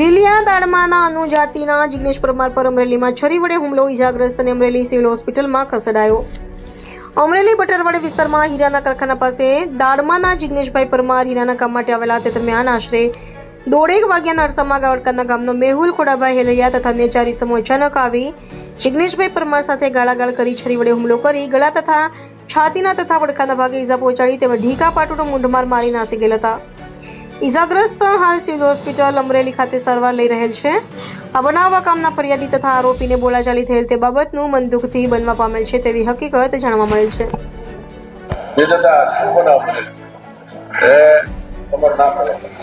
લીલિયા દાડમાના અનુજાતિના જિગ્નેશ પરમાર પર અમરેલીમાં છરી વડે હુમલો ઇજાગ્રસ્ત અને અમરેલી સિવિલ હોસ્પિટલમાં ખસેડાયો. અમરેલી બટરવાડી વિસ્તારમાં હીરાના કારખાના પાસે દાડમાના જિગ્નેશભાઈ પરમાર હીરાના કામ માટે આવેલા તે દરમિયાન આશરે દોઢેક વાગ્યાના અરસામાં ગાવડકાના ગામનો મેહુલ ખોડાભાઈ હેલૈયા તથા નેચારી ચાર અચાનક આવી જિગ્નેશભાઈ પરમાર સાથે ગાળાગાળ કરી છરી વડે હુમલો કરી ગળા તથા છાતીના તથા વડકાના ભાગે ઈજા પહોંચાડી તેમજ ઢીકા પાટુનો મૂંઢમાર મારી નાસી ગયેલા હતા. ઈજાગ્રસ્ત હાલ સિવિલ હોસ્પિટલ અમરેલી ખાતે સારવાર લઈ રહેલ છે. આ બનાવવા કામના ફરિયાદી તથા આરોપીને બોલાચાલી થયેલ તે બાબતનું મનદુખથી બનવા પામેલ છે તેવી હકીકત જાણવા મળેલ છે.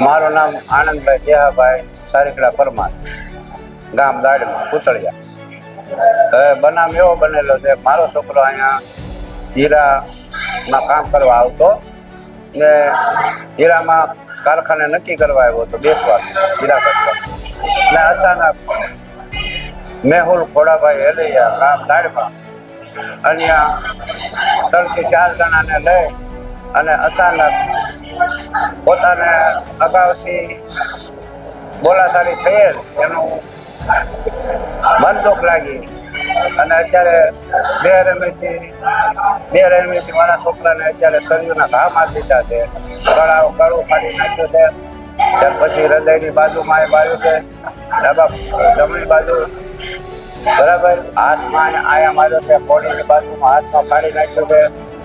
મારું નામ આનંદભાઈ દેહાભાઈ સારીકડા પરમાર ગામ દાડમાં પૂતળિયા. હવે બનાવ એવો બનેલો છે મારો છોકરો અહીંયા હીરામાં કામ કરવા આવતો ને હીરામાં કારખાને નક્કી કરવા આવ્યો હતો બેસવા હીરા કરવા ને અચાનક મેહુલ ખોડાભાઈ હેલૈયા, રામ દાડમાં, અહીંયા ત્રણથી ચાર જણાને લઈ અને અચાનક પોતાને અગાઉથી બોલાચાલી થયેલ, એનું બંદૂક લાગી. અને અત્યારે બે રમેથી બે રમેથી મારા છોકરાને અત્યારે શરીરના ઘા મારી દીધા છે. ગળા ગળું ફાડી નાખ્યું છે. ત્યાર પછી હૃદયની બાજુમાં એ બાજુ છે. ડાબા જમણી બાજુ. બરાબર? હાથમાં આયા માર્યો છે. બોડીની બાજુમાં હાથમાં ફાડી નાખ્યું છે.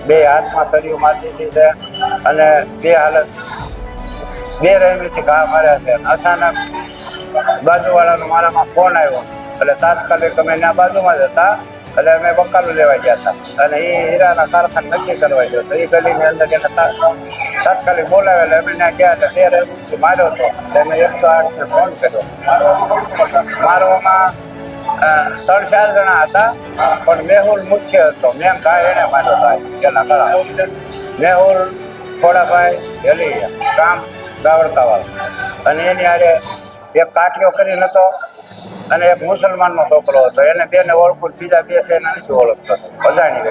બે હાથમાં સળિયું મારી છે. અને બે હાલત બે રહેમીથી ઘા માર્યા છે. અચાનક બાજુવાળાનો મારામાં ફોન આવ્યો. એટલે તાત્કાલિક અમે એના બાજુમાં જ હતા. એટલે અમે બકાલું લેવા ગયા હતા. અને એ હીરાના કારખાને નક્કી કરવા ગયો તો એ ગલીની અંદર એને તાત્કાલિક બોલાવે એટલે અમે ત્યાં ગયા હતા ત્યારે રહેમીથી માર્યો હતો. એને એકસો આઠને ફોન કર્યો. મારવામાં ત્રણ ચાર જણા હતા, પણ મેહુલ મુખ્ય હતો. મેં કાંઈ એને માર્યો હતો એના કળા મેહુલ, ખોડાભાઈ હેલી કામ ગાવડકાવાળા અને એની હારે એક કાટલો કરીને હતો. અને એક મુસલમાનનો છોકરો હતો. એને બેને ઓળખું બીજા બે છે એને નથી ઓળખતો. અજાણી